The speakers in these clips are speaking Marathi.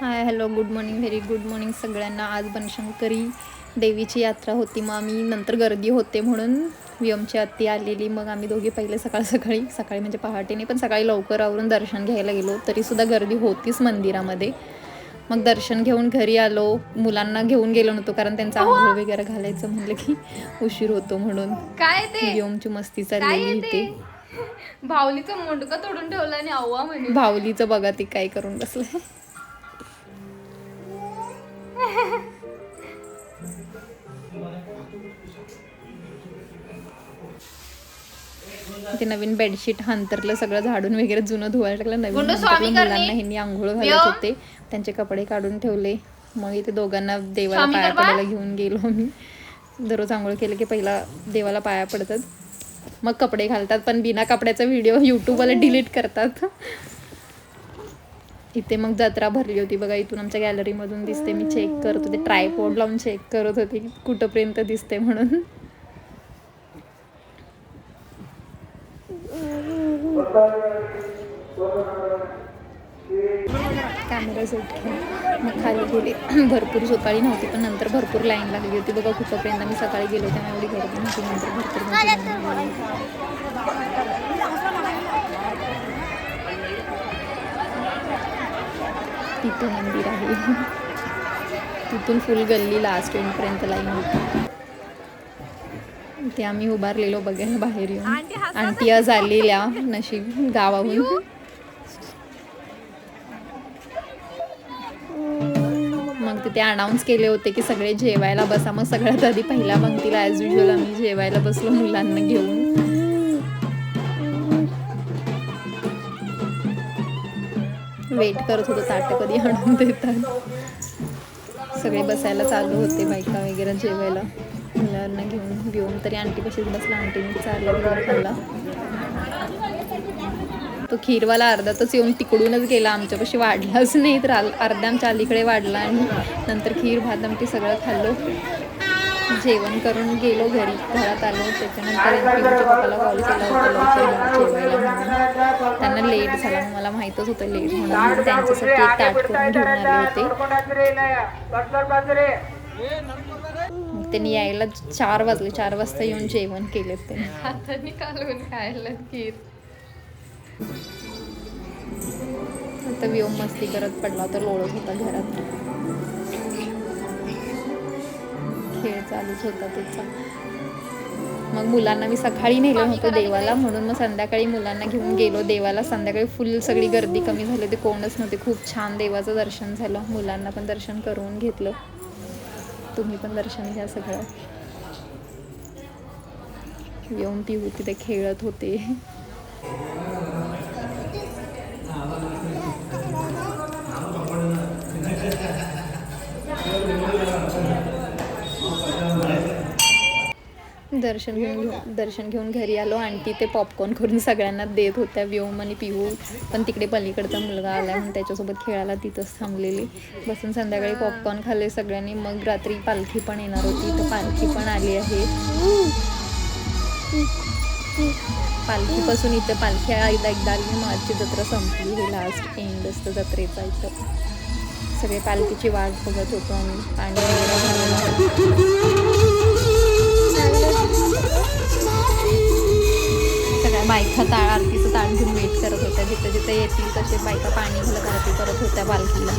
Hi hello good morning very good morning सगळ्यांना. आज बनशंकरी देवीची यात्रा होती मग आम्ही नंतर गर्दी होते म्हणून वियमची आत्ती आलेली. मग आम्ही दोघी पहिले सकाळ सकाळी सकाळी म्हणजे पहाटेने पण सकाळी लवकर आवरून दर्शन घ्यायला गेलो. तरीसुद्धा गर्दी होतीच मंदिरामध्ये. मग दर्शन घेऊन घरी आलो. मुलांना घेऊन गेलो नव्हतो कारण त्यांचं आंघोळ वगैरे घालायचं म्हणलं की उशीर होतो म्हणून. काय ते? वियमची मस्ती काय चाललेली ते? इथे भावलीचं मुंडकं तोडून ठेवलं आणि अव्वा म्हणे भावलीचं बघा ते काय करून बसलंय. ते नवीन बेडशीट हांतरलं सगळं झाडून वगैरे जुनं धुवायला टाकलं नवीन. मुलांना ह्यांनी आंघोळ घालत. होते त्यांचे कपडे काढून ठेवले मग इथे दोघांना देवाला पाया. पडायला घेऊन गेलो मी दररोज आंघोळ केलं की पहिला देवाला पाया पडतात मग कपडे घालतात पण बिना कपड्याचा व्हिडिओ यूट्यूबवाला डिलीट करतात इथे मग जत्रा भरली होती बघा इथून आमच्या गॅलरीमधून दिसते मी चेक करत होते ट्रायपॉड लावून चेक करत होते की कुठंपर्यंत दिसते म्हणून. कॅमेरा सेट मग खाली गेले. भरपूर सकाळी नव्हती पण नंतर भरपूर लाईन लागली होती. बघा कुठंपर्यंत मी सकाळी गेलो त्यामुळे एवढी गर्दी नव्हती नंतर भरपूर मोठी line लागली. तिथे मंदिर आहे. तिथून फुल गल्ली लास्ट पर्यंत लाईन होती. ते आम्ही उभारलेलो बघायला बाहेर येऊन. आंटी आज आलेल्या नशीब गावाहून. मग तिथे अनाऊन्स केले होते की सगळे जेवायला बसा. मग सगळ्यात आधी पहिल्या पंक्तीला ॲज युजल आम्ही जेवायला बसलो मुलांना घेऊन. वेट करत होतो ताटं कधी आणून देतात. सगळे बसायला चालू होते बायका वगैरे जेवायला. मुलांना घेऊन घेऊन तरी आंटी कशीच बसला आंटीने चालला घेऊन खाल्ला. तो खीरवाला अर्धातच येऊन तिकडूनच गेला आमच्यापाशी वाढलाच नाही तर आल- अर्ध्या आमच्या अलीकडे वाढला आणि नंतर खीर भात आमटी सगळं खाल्लो. जेवण करून गेलो घरी घरात आलो त्याच्यानंतर पिऊच्या पप्पाला कॉल केला होता लवकर जेवायला म्हणून. त्यांना लेट झाला मला माहीतच होतं लेट म्हणून. त्यांच्यासाठी एक ताट करून घेऊन आले होते. त्यांनी यायला चार वाजले चार वाजता येऊन जेवण केलेत त्यांनी. हाताने कालवून खायला खीर. आता व्योम मस्ती करत पडला होता लोळत होता घरात. खेळ चालूच होता त्याचा. मग मुलांना मी सकाळी नेलं होतं देवाला म्हणून मग संध्याकाळी मुलांना घेऊन गेलो देवाला. संध्याकाळी फुल सगळी गर्दी कमी झाली होती कोणच नव्हते. खूप छान देवाचं दर्शन झालं. मुलांना पण दर्शन करून घेतलं. तुम्ही पण दर्शन घ्या सगळं. येऊन पिऊ तिथे खेळत होते. दर्शन घेऊन दर्शन घेऊन घरी आलो. आणि ते पॉपकॉर्न करून सगळ्यांना देत होत्या. व्योम आणि पिहू. पण तिकडे पलीकडचा मुलगा आला म्हणून त्याच्यासोबत खेळायला तिथंच थांबलेली. बसून संध्याकाळी पॉपकॉर्न खाल्ले सगळ्यांनी. मग रात्री पालखी पण येणार होती. तर पालखी पण आली आहे. पालखीपासून इथं पालखी एकदा एकदा आली मार्चची जत्रा संपली. हे लास्ट एंड असतं जत्रेचा इथं. सगळे पालखीची वाट बघत होतो आम्ही. आणि घालून. सगळ्या बायका ताळ आरतीचं ताळ घेऊन वेट करत होत्या. जिथे जिथे येतील तसे बायका पाणी घालत आरती करत होत्या पालखीला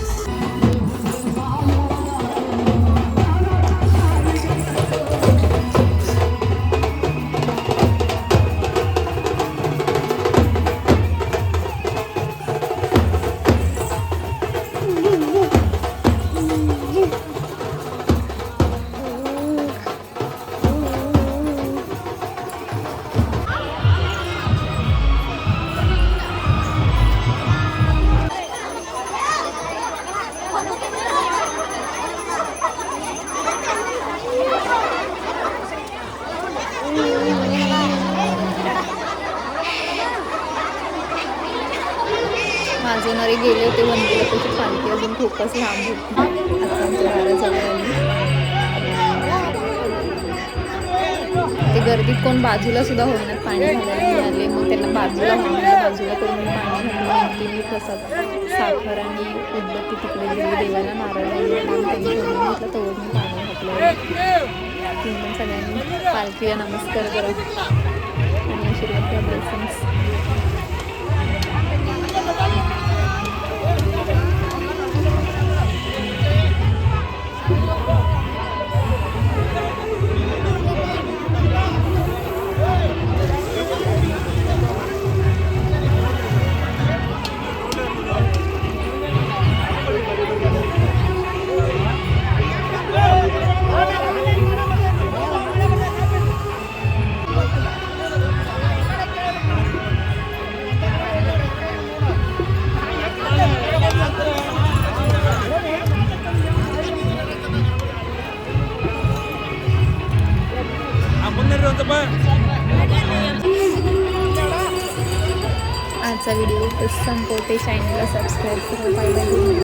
माझे गेले होते वंदीला त्याची पालखी अजून खूपच लांब होती. आता आमच्या दाराजवळ आली. ते गर्दीत कोण बाजूला सुद्धा होणार पाणी घालायला मिळाले. मग त्यांना बाजूला होणार बाजूला करून पाणी घालून नंतर मी प्रसाद साखर आणि उदबत्ती तिकडे दिली देवाला नारळ वगैरे लावून त्यांनी घेतलं. तोवर मी पाणी घातलं. तुम्ही पण सगळ्यांनी पालखीला नमस्कार करा. आणि आशीर्वाद द्या. ब्लेसिंग्स आजचा व्हिडिओ संपवते. चॅनलला सबस्क्राईब करून पाहिजे